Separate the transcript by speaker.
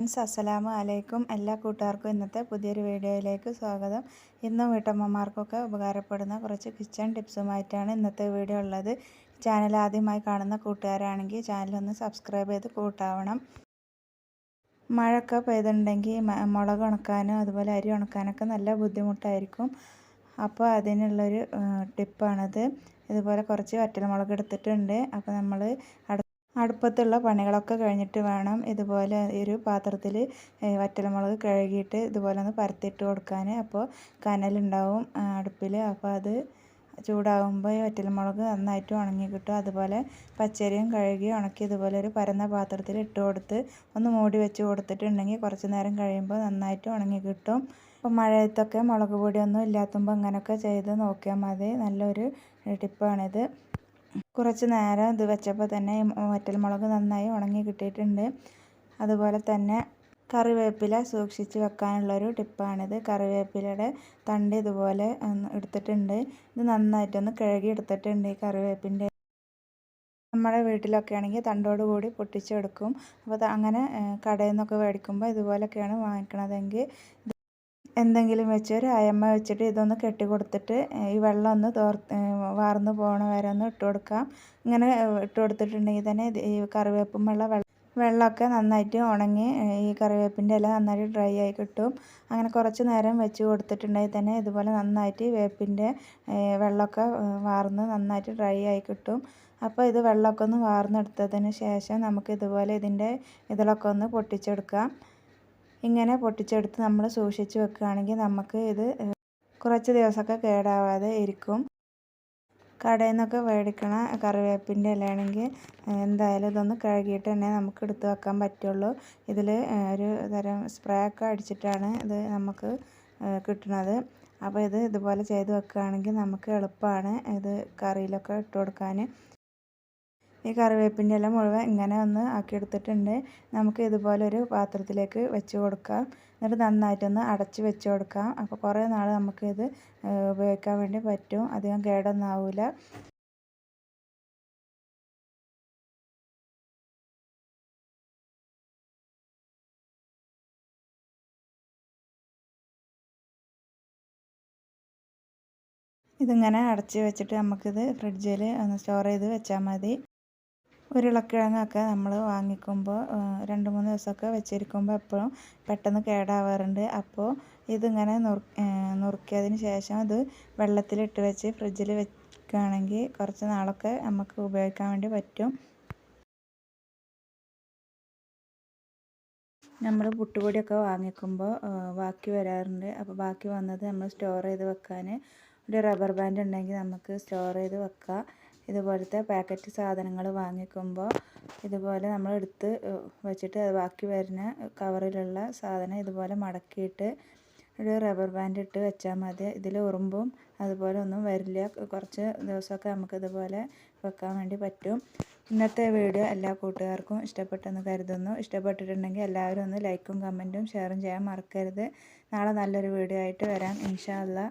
Speaker 1: Friends അസ്സലാമു അലൈക്കും എല്ലാ കൂട്ടുകാർക്കും ഇന്നത്തെ പുതിയൊരു വീഡിയോയിലേക്ക് സ്വാഗതം. ഇന്നും വീട്ടമ്മമാർക്കൊക്കെ ഉപകാരപ്പെടുന്ന കുറച്ച് കിച്ചൺ ടിപ്സുമായിട്ടാണ് ഇന്നത്തെ വീഡിയോ ഉള്ളത്. ചാനൽ ആദ്യമായി കാണുന്ന കൂട്ടുകാരാണെങ്കിൽ ചാനലൊന്ന് സബ്സ്ക്രൈബ് ചെയ്ത് കൂട്ടാവണം. മഴയൊക്കെ പെയ്തിട്ടുണ്ടെങ്കിൽ മുളക് ഉണക്കാനും അതുപോലെ അരി ഉണക്കാനൊക്കെ നല്ല ബുദ്ധിമുട്ടായിരിക്കും. അപ്പോൾ അതിനുള്ളൊരു ടിപ്പാണത്. ഇതുപോലെ കുറച്ച് വറ്റൽമുളക് എടുത്തിട്ടുണ്ട്. അപ്പോൾ നമ്മൾ അടുപ്പത്തുള്ള പണികളൊക്കെ കഴിഞ്ഞിട്ട് വേണം ഇതുപോലെ ഒരു പാത്രത്തിൽ വറ്റൽമുളക് കഴുകിയിട്ട് ഇതുപോലെ ഒന്ന് പരത്തിയിട്ട് കൊടുക്കാൻ. അപ്പോൾ കനലുണ്ടാവും അടുപ്പിൽ. അപ്പോൾ അത് ചൂടാകുമ്പോൾ ഈ വറ്റൽമുളക് നന്നായിട്ട് ഉണങ്ങി കിട്ടും. അതുപോലെ പച്ചരിയും കഴുകി ഉണക്കി ഇതുപോലെ ഒരു പരന്ന പാത്രത്തിൽ ഇട്ട് കൊടുത്ത് ഒന്ന് മൂടി വെച്ച് കൊടുത്തിട്ടുണ്ടെങ്കിൽ കുറച്ച് നേരം കഴിയുമ്പോൾ നന്നായിട്ട് ഉണങ്ങി കിട്ടും. അപ്പോൾ മഴയത്തൊക്കെ മുളക് പൊടിയൊന്നും ഇല്ലാത്തുമ്പോൾ അങ്ങനെയൊക്കെ ചെയ്ത് നോക്കിയാൽ മതി. നല്ലൊരു ടിപ്പാണിത്. കുറച്ച് നേരം ഇത് വെച്ചപ്പോൾ തന്നെ വറ്റൽമുളക് നന്നായി ഉണങ്ങി കിട്ടിയിട്ടുണ്ട്. അതുപോലെ തന്നെ കറിവേപ്പില സൂക്ഷിച്ച് വെക്കാനുള്ളൊരു ടിപ്പാണിത്. കറിവേപ്പിലയുടെ തണ്ട് ഇതുപോലെ എടുത്തിട്ടുണ്ട്. ഇത് നന്നായിട്ടൊന്ന് കഴുകി എടുത്തിട്ടുണ്ട് ഈ കറിവേപ്പിന്റെ. നമ്മുടെ വീട്ടിലൊക്കെ ആണെങ്കിൽ തണ്ടോട് കൂടി പൊട്ടിച്ചെടുക്കും. അപ്പോൾ അങ്ങനെ കടയിൽ നിന്നൊക്കെ മേടിക്കുമ്പോൾ ഇതുപോലൊക്കെയാണ് വാങ്ങിക്കണതെങ്കിൽ എന്തെങ്കിലും വെച്ച് ഒരു അയമ്മ വെച്ചിട്ട് ഇതൊന്ന് കെട്ടി കൊടുത്തിട്ട് ഈ വെള്ളം ഒന്ന് തോർ വാർന്ന് പോകണ വരെ ഒന്ന് ഇട്ട് കൊടുക്കാം. ഇങ്ങനെ ഇട്ട് കൊടുത്തിട്ടുണ്ടെങ്കിൽ തന്നെ ഈ കറിവേപ്പും വെള്ള വെള്ളമൊക്കെ നന്നായിട്ട് ഉണങ്ങി ഈ കറിവേപ്പിന്റെ ഇല നന്നായിട്ട് ഡ്രൈ ആയി കിട്ടും. അങ്ങനെ കുറച്ച് നേരം വെച്ച് കൊടുത്തിട്ടുണ്ടെങ്കിൽ തന്നെ ഇതുപോലെ നന്നായിട്ട് വേപ്പിന്റെ വെള്ളമൊക്കെ വാർന്ന് നന്നായിട്ട് ഡ്രൈ ആയി കിട്ടും. അപ്പോൾ ഇത് വെള്ളമൊക്കെ ഒന്ന് വാർന്നെടുത്തതിന് ശേഷം നമുക്ക് ഇതുപോലെ ഇതിന്റെ ഇതിലൊക്കെ ഒന്ന് പൊട്ടിച്ചെടുക്കാം. ഇങ്ങനെ പൊട്ടിച്ചെടുത്ത് നമ്മൾ സൂക്ഷിച്ച് വെക്കുകയാണെങ്കിൽ നമുക്ക് ഇത് കുറച്ച് ദിവസമൊക്കെ കേടാവാതെ ഇരിക്കും. കടയിൽ നിന്നൊക്കെ മേടിക്കണ കറിവേപ്പിന്റെ ഇലയാണെങ്കിൽ എന്തായാലും ഇതൊന്ന് കഴുകിയിട്ട് തന്നെ നമുക്ക് എടുത്ത് വെക്കാൻ പറ്റുള്ളൂ. ഇതിൽ ഒരു തരം സ്പ്രേ ഒക്കെ അടിച്ചിട്ടാണ് ഇത് നമുക്ക് കിട്ടുന്നത്. അപ്പോൾ ഇത് ഇതുപോലെ ചെയ്ത് വെക്കുകയാണെങ്കിൽ നമുക്ക് എളുപ്പമാണ് ഇത് കറിയിലൊക്കെ ഇട്ട് കൊടുക്കാൻ. ഈ കറിവേപ്പിന്റെ ഇല മുഴുവൻ ഇങ്ങനെ ഒന്ന് ആക്കിയെടുത്തിട്ടുണ്ട്. നമുക്ക് ഇതുപോലെ ഒരു പാത്രത്തിലേക്ക് വെച്ച് കൊടുക്കാം. എന്നിട്ട് നന്നായിട്ടൊന്ന് അടച്ച് വെച്ച് കൊടുക്കാം. അപ്പോൾ കുറേ നാൾ നമുക്കിത് ഉപയോഗിക്കാൻ വേണ്ടി പറ്റും. അധികം കേടൊന്നും ആവില്ല ഇതിങ്ങനെ അടച്ച് വെച്ചിട്ട് നമുക്കിത് ഫ്രിഡ്ജിൽ ഒന്ന് സ്റ്റോർ ചെയ്ത് വെച്ചാൽ മതി. ഉരുളക്കിഴങ്ങൊക്കെ നമ്മൾ വാങ്ങിക്കുമ്പോൾ രണ്ട് മൂന്ന് ദിവസമൊക്കെ വെച്ചിരിക്കുമ്പോൾ എപ്പോഴും പെട്ടെന്ന് കേടാവാറുണ്ട്. അപ്പോൾ ഇതിങ്ങനെ നുറു നുറുക്കിയതിന് ശേഷം ഇത് വെള്ളത്തിലിട്ട് വെച്ച് ഫ്രിഡ്ജിൽ വെക്കുകയാണെങ്കിൽ കുറച്ച് നാളൊക്കെ നമുക്ക് ഉപയോഗിക്കാൻ വേണ്ടി പറ്റും. നമ്മൾ പുട്ടുപൊടിയൊക്കെ വാങ്ങിക്കുമ്പോൾ ബാക്കി വരാറുണ്ട്. അപ്പോൾ ബാക്കി വന്നത് നമ്മൾ സ്റ്റോർ ചെയ്ത് വെക്കാൻ ഒരു റബ്ബർ ബാൻഡ് ഉണ്ടെങ്കിൽ നമുക്ക് സ്റ്റോർ ചെയ്ത് വെക്കാം. ഇതുപോലത്തെ പാക്കറ്റ് സാധനങ്ങൾ വാങ്ങിക്കുമ്പോൾ ഇതുപോലെ നമ്മൾ എടുത്ത് വെച്ചിട്ട് ബാക്കി വരുന്ന കവറിലുള്ള സാധനം ഇതുപോലെ മടക്കിയിട്ട് ഒരു റബ്ബർ ബാൻഡ് ഇട്ട് വെച്ചാൽ മതി. ഇതിൽ ഉറുമ്പും അതുപോലെ ഒന്നും വരില്ല. കുറച്ച് ദിവസമൊക്കെ നമുക്ക് ഇതുപോലെ വെക്കാൻ വേണ്ടി പറ്റും. ഇന്നത്തെ വീഡിയോ എല്ലാ കൂട്ടുകാർക്കും ഇഷ്ടപ്പെട്ടെന്ന് കരുതുന്നു. ഇഷ്ടപ്പെട്ടിട്ടുണ്ടെങ്കിൽ എല്ലാവരും ഒന്ന് ലൈക്കും കമന്റും ഷെയറും ചെയ്യാൻ മറക്കരുത്. നാളെ നല്ലൊരു വീഡിയോ ആയിട്ട് വരാം. ഇൻഷാ അല്ലാ